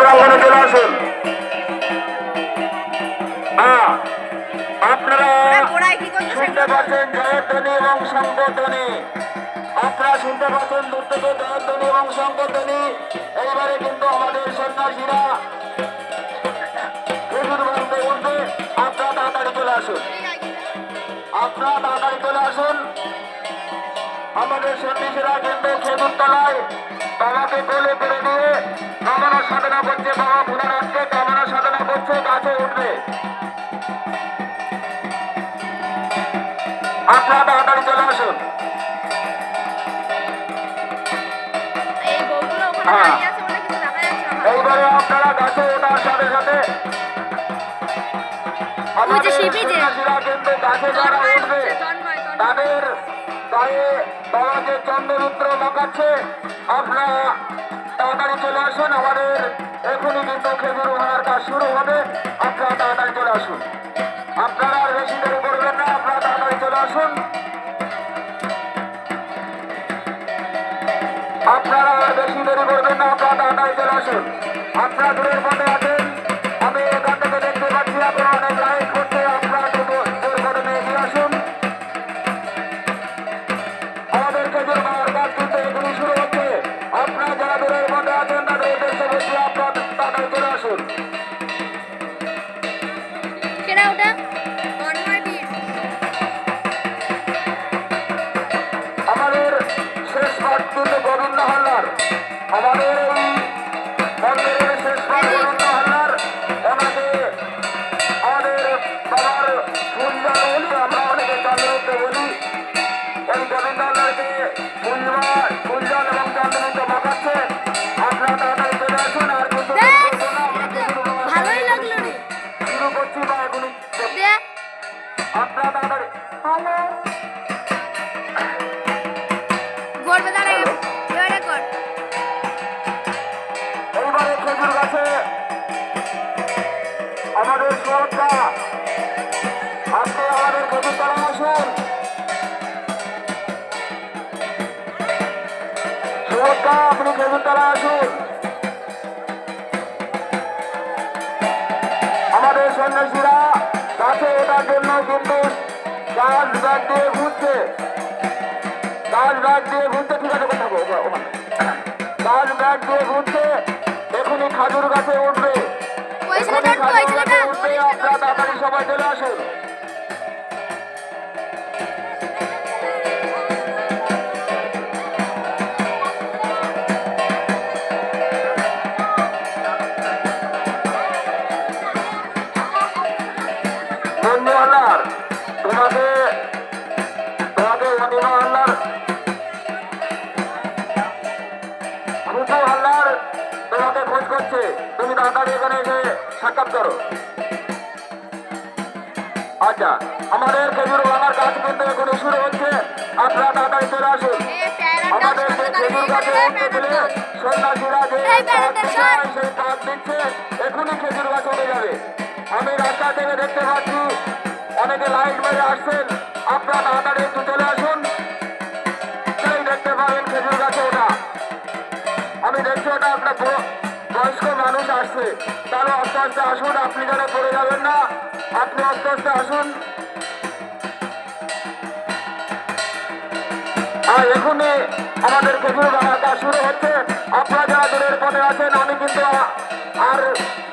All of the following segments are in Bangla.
প্রাঙ্গণে চলে আসুন। হ্যাঁ, আপনারা শুনতে পাচ্ছেন জয়ধ্বনি এবং সংবর্ধনী আপনারা শুনতে পাচ্ছেন দূর থেকে জয়ধ্বনি এবং সংবর্ধনী এইবারে কিন্তু আমাদের সন্ন্যাসীরা আপনারা তাড়াতাড়ি চলে আসুন। আপনারা তাড়াতাড়ি চলে আসুন। আমাদের সন্ন্যাসীরা কিন্তু খেজুর তলায় বাবাকে কোলে এইবারে আপনারা গাছে ওঠার সাথে সাথে। আমাদের শিবি কিন্তু গাছে যারা উঠবে হচ্ছে, তন্ময়, তন্ময়। তাদের গায়ে বাবা যে মাখাচ্ছে আপনারা তাড়াতাড়ি চলে আসুন আমাদের এখনই কিন্তু খেজুর ভাঙার কাজ শুরু হবে। আপনারা তাড়াতাড়ি চলে আসুন। আপনারা আর বেশি দেরি করবেন না আপনারা তাড়াতাড়ি চলে আসুন। আপনারা দেরি করবেন না আপনারা তাড়াতাড়ি চলে আসুন আপনারা দূরের পথে আছেন। আমি এখান থেকে দেখতে পাচ্ছি, আপনারা অনেক লাইট আসুন। আমাদের সন্ন্যাসীরা গাছে ওঠার জন্য কিন্তু গাছ ব্যাগ দিয়ে ঘুরছে। গাছ ব্যাগ দিয়ে ঘুরতে ঠিক আছে কথা বলব ওখানে। গাছ ব্যাগ দিয়ে ঘুরছে এখনই খাজুর গাছে উঠবে। এখনই খাজুর গাছে উঠবে আপনারা তাড়াতাড়ি সবাই চলে আসুন। খুশু হাল্লার তোমাকে খোঁজ করছে। তুমি তাড়াতাড়ি এখানে এসে সাক্ষাৎ করো। আচ্ছা আমাদের খেজুর বাগার কাজ কিন্তু এখনই শুরু হচ্ছে। আপনারা তাড়াতাড়ি চলে আসুন। আমাদের যে খেজুর গাছে উঠতে দিলে সন্ন্যাসীরা যে এই কাজ প্যারাটা দিচ্ছে, সর। সেই কাজ দিচ্ছে এখনই খেজুর গাছ উঠে যাবে। আমি রাস্তা থেকে দেখতে পাচ্ছি অনেকে লাইট মেরে আসছেন। আপনারা তাড়াতাড়ি একটু চলে আসুন। আমি দেখছি ওটা আপনার বয়স্ক মানুষ আসছে। তাহলে আস্তে আস্তে আসুন, আপনি যেন পড়ে যাবেন না। আপনি আস্তে আস্তে আসুন। আর এখনই আমাদের খেজুর বাগান শুরু হচ্ছে। আপনারা যারা দূরের পথে আছেন, আমি কিন্তু আর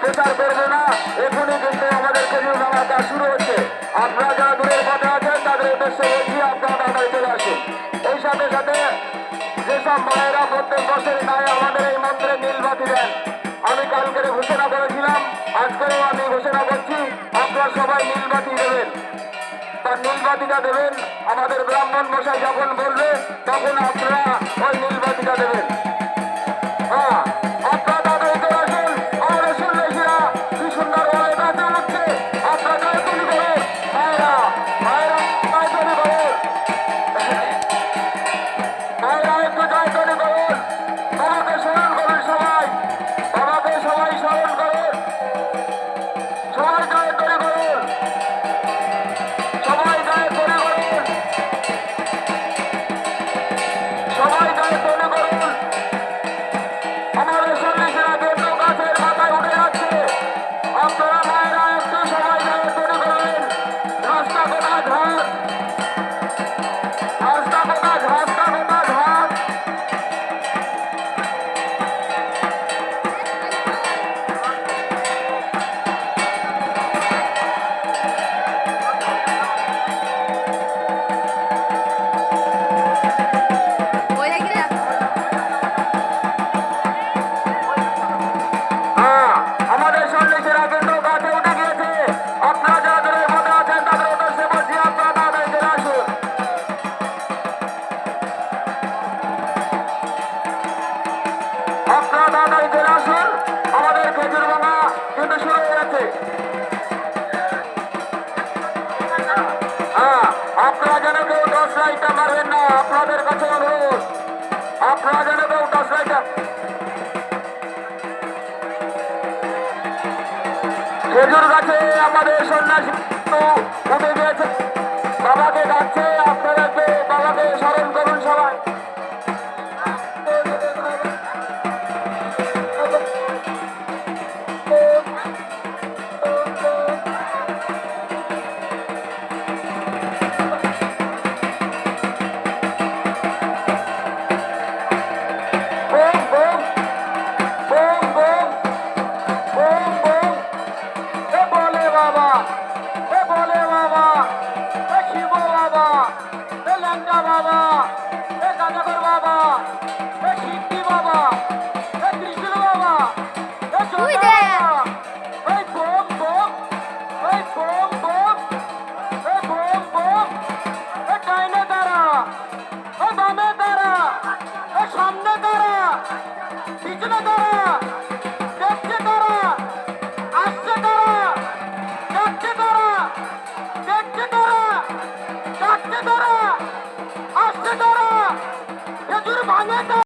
প্রচার করব না। এখনই কিন্তু আমাদের খেজুর বাগান শুরু হচ্ছে। আপনারা যারা দূরের পথে আছেন, তাদের উদ্দেশ্যে বলছি আপনারা তাড়াতাড়ি চলে আসুন। এই সাথে সাথে যেসব মায়েরা প্রত্যেক বছর তাই আমাদের এই মন্ত্রে নীলবাতি দেন আমি কালকে ঘোষণা করেছিলাম আজকেও আমি ঘোষণা করছি, আপনারা সবাই নীলবাতি দেবেন। তার নীলবাতিটা দেবেন, আমাদের ব্রাহ্মণ মশাই যখন বলবে, তখন আপনারা ওই নীলবাতিটা দেবেন। খেজুর গাছে আমাদের সন্ন্যাসী 不会的。